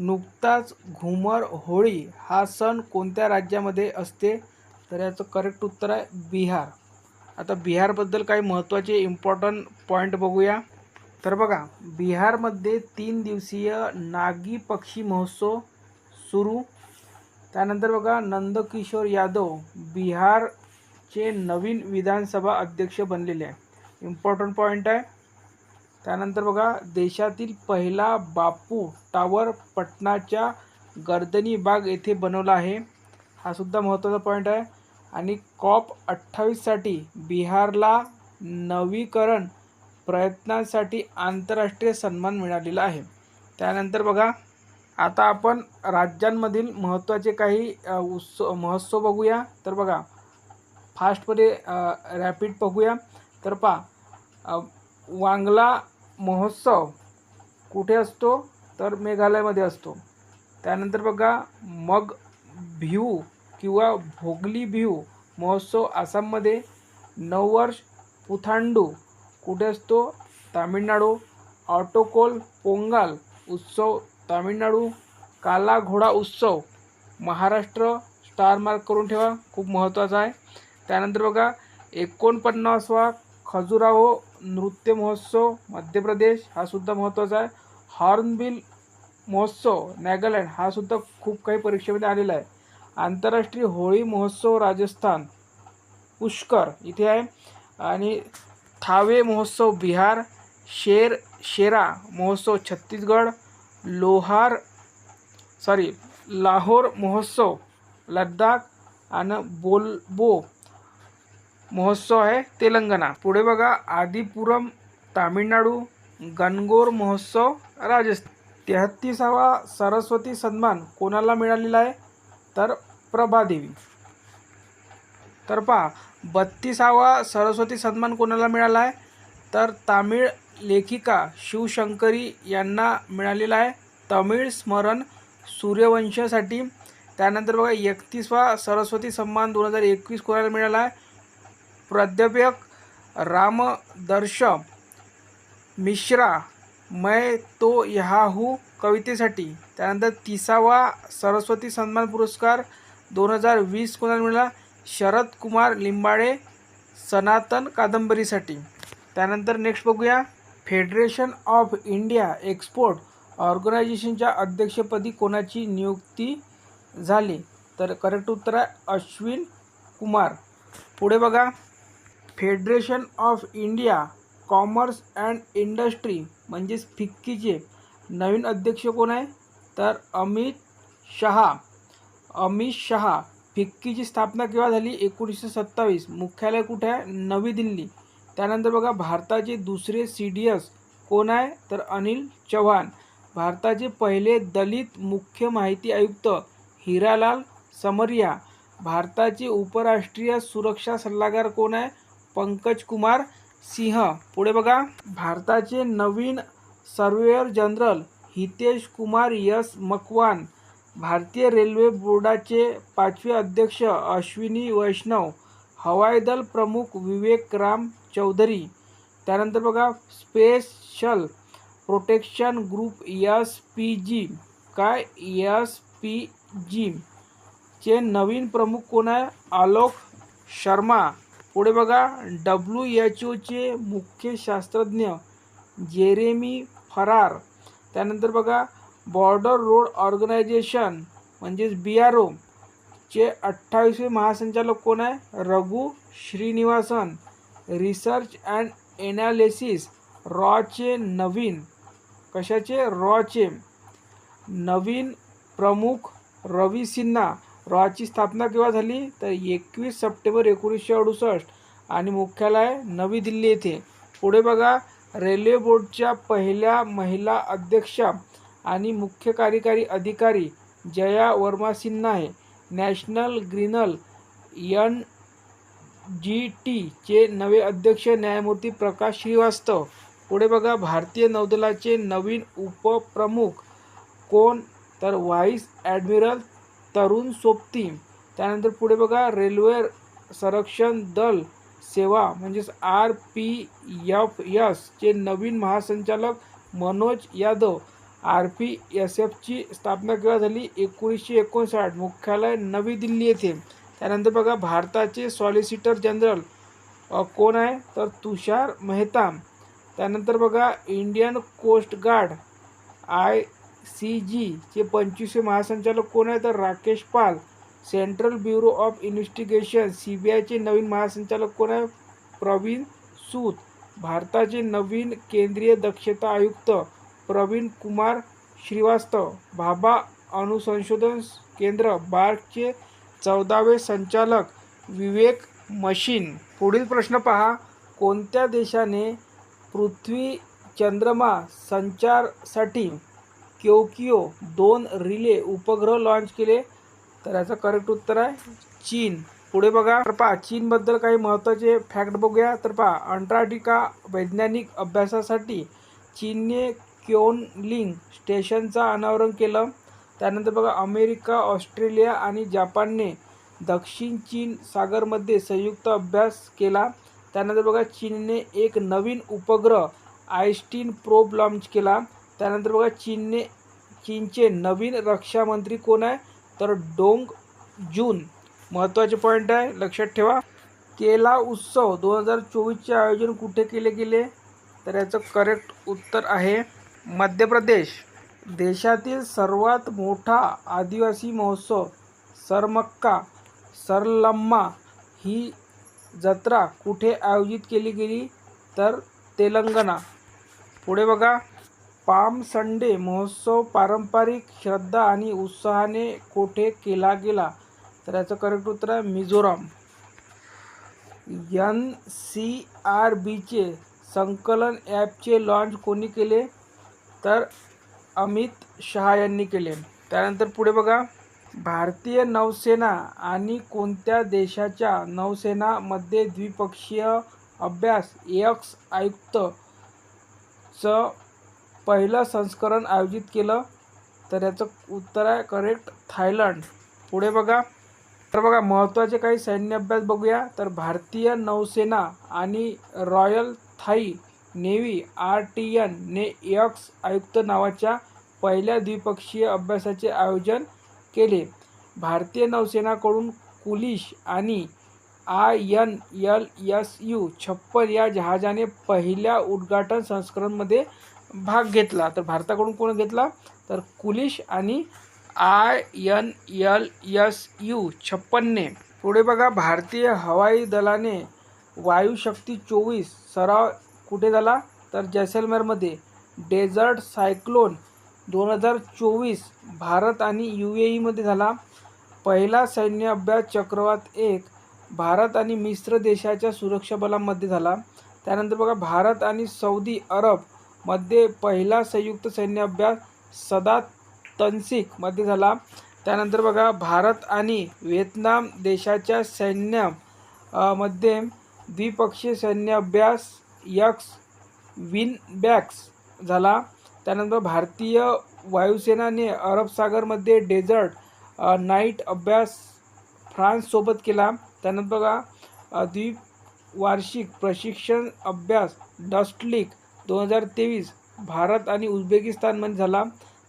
नुकताच घुमर होळी हा सण कोणत्या राज्यामध्ये असते? तर याचं करेक्ट उत्तर आहे बिहार. आता बिहारबद्दल काही महत्त्वाचे इम्पॉर्टंट पॉईंट बघूया. तर बघा बिहारमध्ये तीन दिवसीय नागी पक्षी महोत्सव सुरू. त्यानंतर बघा नंदकिशोर यादव बिहारचे नवीन विधानसभा अध्यक्ष बनलेले आहे. इम्पॉर्टंट पॉईंट आहे. त्यानंतर बघा देशातील पहिला बापू टावर पटनाच्या गर्दनी बाग येथे बनवला आहे. हा सुद्धा महत्त्वाचा पॉईंट आहे. आणि कॉप अठ्ठावीससाठी बिहारला नवीकरण प्रयत्नांसाठी आंतरराष्ट्रीय सन्मान मिळालेला आहे. त्यानंतर बघा आता आपण राज्यांमधील महत्त्वाचे काही उत्सव महोत्सव बघूया. तर बघा फास्टमध्ये रॅपिड बघूया. तर पहा वांगला महोत्सव कुठे असतो? तर मेघालयमध्ये असतो. त्यानंतर बघा मग भिऊ किंवा भोगली भिऊ महोत्सव आसाममध्ये नववर्ष पुथांडू कुठे असतो? तामिळनाडू. ऑटोकोल पोंगाल उत्सव तामिळनाडू. काला घोडा उत्सव महाराष्ट्र. स्टार मार्क करून ठेवा खूप महत्त्वाचा आहे. त्यानंतर बघा एकोणपन्नासवा खजुराहो नृत्य महोत्सव मध्य प्रदेश हा सुद्धा महत्त्वाचा आहे. हॉर्नबिल महोत्सव नागालँड हा सुद्धा खूप काही परीक्षेमध्ये आलेला आहे. आंतरराष्ट्रीय होळी महोत्सव राजस्थान पुष्कर इथे आहे. आणि थावे महोत्सव बिहार शेर शेरा महोत्सव छत्तीसगड लोहार सॉरी लाहोर महोत्सव लद्दाख आणि बोलबो महोत्सव आहे तेलंगणा. पुढे बघा आदिपुरम तामिळनाडू गणगोर महोत्सव राजस्थान. तेहत्तीसावा सरस्वती सन्मान कोणाला मिळालेला आहे? तर प्रभादेवी. तर पहा बत्तीसावा सरस्वती सन्मान कोणाला मिळाला आहे? तर तामिळ लेखिका शिवशंकरी यांना मिळालेला आहे. तमिळ स्मरण सूर्यवंशासाठी. त्यानंतर बघा एकतीसवा सरस्वती सन्मान दोन हजार एकवीस कोणाला मिळाला आहे? प्राध्यापक रामदर्श मिश्रा मैं तो यहाँ कवितेसाठी. त्यानंतर तिसावा सरस्वती सन्मान पुरस्कार दोन हजार वीस कोणाला मिळाला? शरद कुमार लिंबाळे सनातन कादंबरीसाठी. त्यानंतर नेक्स्ट बघूया. फेडरेशन ऑफ इंडिया एक्सपोर्ट ऑर्गनायझेशनच्या अध्यक्षपदी कोणाची नियुक्ती झाली? तर करेक्ट उत्तर आहे अश्विन कुमार. पुढे बघा. Federation of India commerce and industry म्हणजेच फिक्कीचे नवीन अध्यक्ष कोण आहे? तर अमित शहा. अमित शहा फिक्कीची स्थापना केव्हा झाली? एकोणीसशे सत्तावीस. मुख्यालय कुठे आहे? नवी दिल्ली. त्यानंतर बघा भारताचे दुसरे सी डी एस कोण आहे? तर अनिल चव्हाण. भारताचे पहिले दलित मुख्य माहिती आयुक्त हिरालाल समरिया. भारताचे उपराष्ट्रीय सुरक्षा सल्लागार कोण आहे? पंकज कुमार सिंह. पुढे बघा. भारताचे नवीन surveyor general Hitesh Kumar S Makwana. भारतीय रेल्वे बोर्डाचे पाचवे अध्यक्ष अश्विनी वैष्णव. हवाई दल प्रमुख विवेक राम चौधरी. त्यानंतर बघा special protection group S P G. काय? S P G. चे नवीन प्रमुख कोण आहे? आलोक शर्मा. पुढे बघा. डब्ल्यू एच ओचे मुख्य शास्त्रज्ञ जेरेमी फरार. त्यानंतर बघा. बॉर्डर रोड ऑर्गनायझेशन म्हणजेच बी आर ओ चे अठ्ठावीसवे महासंचालक कोण आहे? Raghu Srinivasan. Research and analysis रॉचे नवीन. कशाचे? रॉचे नवीन प्रमुख रवी सिन्हा. रॉची स्थापना केव्हा झाली? तर एकवीस सप्टेंबर एकोणीसशे अडुसष्ट आणि मुख्यालय नवी दिल्ली येथे. पुढे बघा रेल्वे बोर्डच्या पहिल्या महिला अध्यक्षा आणि मुख्य कार्यकारी अधिकारी जया वर्मा सिन्हा आहे नॅशनल ग्रीनल एन जी टीचे नवे अध्यक्ष न्यायमूर्ती प्रकाश श्रीवास्तव. पुढे बघा भारतीय नौदलाचे नवीन उपप्रमुख कोण? तर व्हाईस ॲडमिरल तरुण सोबती. त्यानंतर पुढे बघा रेल्वे संरक्षण दल सेवा म्हणजेच आर पी एफ एसचे नवीन महासंचालक Manoj Yadav. R P S एफची स्थापना केव्हा झाली? एकोणीसशे एकोणसाठ मुख्यालय नवी दिल्ली येथे. त्यानंतर बघा भारताचे सॉलिसिटर जनरल कोण आहे? तर तुषार मेहता. त्यानंतर बघा Indian coast guard I C जीचे पंचवीसवे महासंचालक कोण आहे तर Rakesh Pal. Central bureau of investigation C B आयचे नवीन महासंचालक कोण आहे प्रवीण सूद भारताचे नवीन केंद्रीय दक्षता आयुक्त प्रवीण कुमार श्रीवास्तव. भाभा अणुसंशोधन केंद्र बार्कचे चौदावे संचालक विवेक मशीन. पुढील प्रश्न पहा. कोणत्या देशाने पृथ्वी चंद्रमा संचारसाठी क्योकियो दोन रिले उपग्रह लॉन्च केले. तर याचं करेक्ट उत्तर आहे चीन. पुढे बघा. तर पहा चीनबद्दल काही महत्त्वाचे फॅक्ट बघूया. तर पहा अंटार्क्टिका वैज्ञानिक अभ्यासासाठी चीनने क्योनलिंग स्टेशनचा अनावरण केलं. त्यानंतर बघा अमेरिका ऑस्ट्रेलिया आणि जपानने दक्षिण चीन सागरमध्ये संयुक्त अभ्यास केला. त्यानंतर बघा चीनने एक नवीन उपग्रह आयस्टीन प्रोब लॉन्च केला. त्यानंतर बघा चीनने चीनचे नवीन रक्षामंत्री कोण आहे? तर डोंग जून. महत्त्वाचे पॉईंट आहे लक्षात ठेवा. केला उत्सव दोन हजार चोवीसचे आयोजन कुठे केले गेले? तर याचं करेक्ट उत्तर आहे मध्य प्रदेश. देशातील सर्वात मोठा आदिवासी महोत्सव सरमक्का सरलम्मा ही जत्रा कुठे आयोजित केली गेली? तर तेलंगणा. पुढे बघा पाम संडे महोत्सव पारंपरिक श्रद्धा आणि उत्साहाने कोठे केला गेला? तर याचं करेक्ट उत्तर आहे मिझोराम. एन सी आर बीचे संकलन ॲपचे लॉन्च कोणी केले? तर अमित शहा यांनी केले. त्यानंतर पुढे बघा. भारतीय नौसेना आणि कोणत्या देशाच्या नौसेनामध्ये द्विपक्षीय अभ्यास? एक्स आयुक्तचं पहिलं संस्करण आयोजित केलं तर याचं उत्तर आहे करेक्ट थायलंड. पुढे बघा. तर बघा महत्त्वाचे काही सैन्य अभ्यास बघूया. तर भारतीय नौसेना आणि royal Thai navy R T N ने यक्स आयुक्त नावाच्या पहिल्या द्विपक्षीय अभ्यासाचे आयोजन केले. भारतीय नौसेनाकडून कुलिश आणि I N L S U छप्पन या जहाजाने पहिल्या उद्घाटन संस्करणमध्ये भाग घेतला तर भारताकडून कोण घेतला? तर कुलिश आणि I N L S U छप्पनने. पुढे बघा भारतीय हवाई दलाने वायुशक्ती चोवीस सराव कुठे झाला? तर जैसलमेरमध्ये. डेझर्ट सायक्लोन दोन हजार चोवीस भारत आणि यू ए ईमध्ये झाला. पहिला सैन्य अभ्यास चक्रवात एक भारत आणि मिस्र देशाच्या सुरक्षा बलामध्ये झाला. त्यानंतर बघा भारत आणि सौदी अरब मध्ये पहिला संयुक्त सैन्य अभ्यास सदा तन्सिकमध्ये झाला. त्यानंतर बघा भारत आणि व्हिएतनाम देशाच्या सैन्यमध्ये द्विपक्षीय सैन्य अभ्यास यक्स विनबॅक्स झाला. त्यानंतर भारतीय वायुसेनाने अरब सागरमध्ये डेझर्ट नाईट अभ्यास फ्रान्ससोबत केला. त्यानंतर बघा द्विवार्षिक प्रशिक्षण अभ्यास डस्टलिक दोन हजार तेवीस भारत आणि उझबेकिस्तानमध्ये झाला.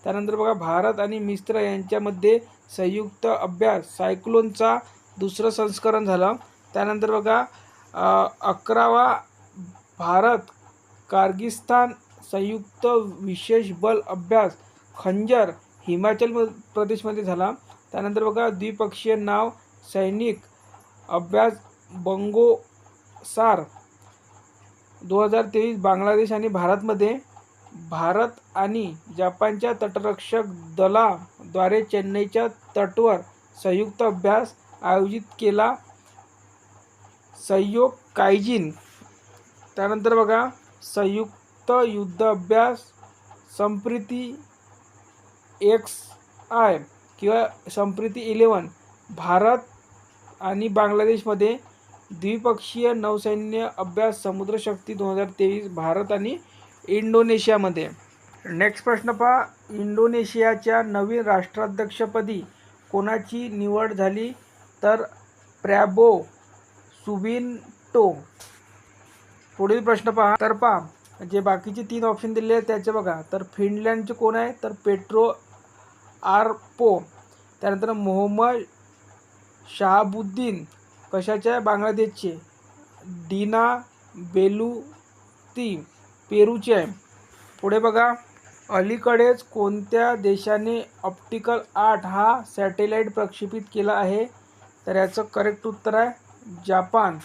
त्यानंतर बघा भारत आणि मिस्र यांच्यामध्ये संयुक्त अभ्यास सायक्लोनचा दुसरं संस्करण झालं. त्यानंतर बघा अकरावा भारत कार्गिस्तान संयुक्त विशेष बल अभ्यास खंजर हिमाचल प्रदेशमध्ये झाला. त्यानंतर बघा द्विपक्षीय नाव सैनिक अभ्यास बंगोसार दोन हजार तेवीस बांगलादेश आणि भारतमध्ये भारत आणि जपानच्या तटरक्षक दलाद्वारे चेन्नईच्या तटवर संयुक्त अभ्यास आयोजित केला. संयोग कायजिन त्यानंतर बघा संयुक्त युद्ध अभ्यास संप्रीती एक्स आय किंवा संप्रीती इलेवन भारत आणि बांगलादेशमध्ये द्विपक्षीय नौसैन्य अभ्यास समुद्रशक्ती दोन हजार तेवीस भारत आणि इंडोनेशियामध्ये. नेक्स्ट प्रश्न पहा. इंडोनेशियाच्या नवीन राष्ट्राध्यक्षपदी कोणाची निवड झाली? तर प्रॅबो सुबिनटो. पुढील प्रश्न पहा. तर पहा जे बाकीचे तीन ऑप्शन दिले आहेत त्याचे बघा. तर फिनलँडचे कोण आहे? तर पेट्रो आरपो. त्यानंतर मोहम्मद शहाबुद्दीन. कशाचे आहे बांगलादेशचे. डीना बेलुती पेरूचे आहे. पुढे बघा. अलीकडेच कोणत्या देशाने ऑप्टिकल आठ हा सॅटेलाईट प्रक्षेपित केला आहे? तर याचं करेक्ट उत्तर आहे जापान.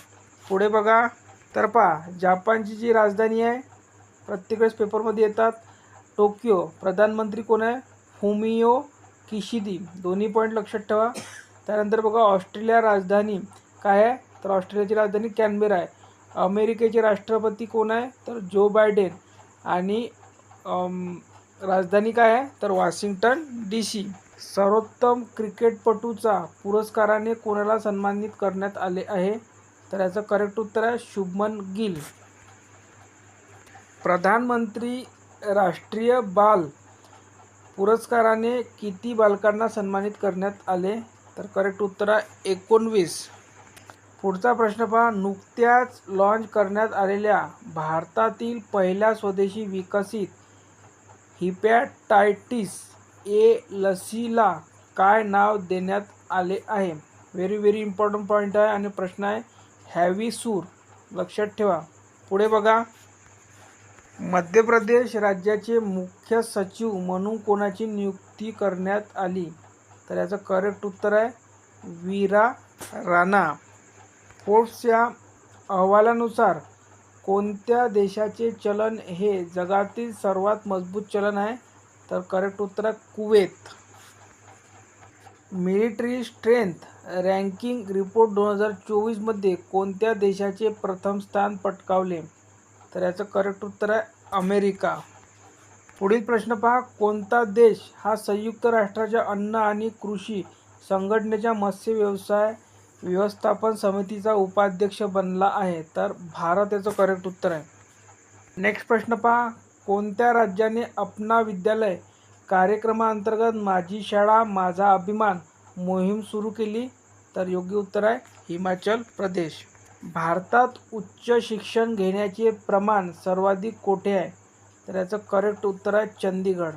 पुढे बघा. तर पहा जापानची जी राजधानी आहे प्रत्येक वेळेस पेपरमध्ये येतात. टोकियो प्रधानमंत्री कोण आहे? Fumio Kishida. दोन्ही पॉईंट लक्षात ठेवा. त्यानंतर बघा ऑस्ट्रेलिया राजधानी. काय आहे तर ऑस्ट्रेलियाची राजधानी कॅनबेरा आहे. अमेरिकेचे राष्ट्रपती कोण आहे? तर जो बायडेन. आणि राजधानी काय आहे? तर वॉशिंग्टन डी सी सर्वोत्तम क्रिकेटपटूचा पुरस्काराने कोणाला सन्मानित करण्यात आले आहे? तर याचं करेक्ट उत्तर आहे शुभमन गिल. प्रधानमंत्री राष्ट्रीय बाल पुरस्काराने किती बालकांना सन्मानित करण्यात आले? तर करेक्ट उत्तर आहे एकोणवीस. पुढचा प्रश्न पहा. नुकत्याच लॉन्च करण्यात आलेल्या भारतातील पहिल्या स्वदेशी विकसित हिपॅटायटिस ए लसीला काय नाव देण्यात आले आहे? व्हेरी व्हेरी इम्पॉर्टंट पॉईंट आहे आणि प्रश्न आहे हॅवी सूर लक्षात ठेवा. पुढे बघा. मध्य प्रदेश राज्याचे मुख्य सचिव म्हणून कोणाची नियुक्ती करण्यात आली? तर याचं करेक्ट उत्तर आहे वीरा राणा. फोर्ब्सच्या अहवालानुसार कोणत्या देशाचे चलन हे जगातील सर्वात मजबूत चलन आहे? तर करेक्ट उत्तर आहे Kuwait. Military strength ranking report दोन हजार चोवीसमध्ये कोणत्या देशाचे प्रथम स्थान पटकावले? तर याचं करेक्ट उत्तर आहे अमेरिका. पुढील प्रश्न पहा कोणता देश हा संयुक्त राष्ट्राच्या अन्न आणि कृषी संघटनेच्या मत्स्य व्यवसाय व्यवस्थापन समितीचा उपाध्यक्ष बनला आहे. तर भारत याचं करेक्ट उत्तर आहे. नेक्स्ट प्रश्न पहा. कोणत्या राज्याने अपना विद्यालय कार्यक्रमाअंतर्गत माझी शाळा माझा अभिमान मोहीम सुरू केली? तर योग्य उत्तर आहे हिमाचल प्रदेश. भारतात उच्च शिक्षण घेण्याचे प्रमाण सर्वाधिक कोठे आहे? तर याचं करेक्ट उत्तर आहे चंदीगड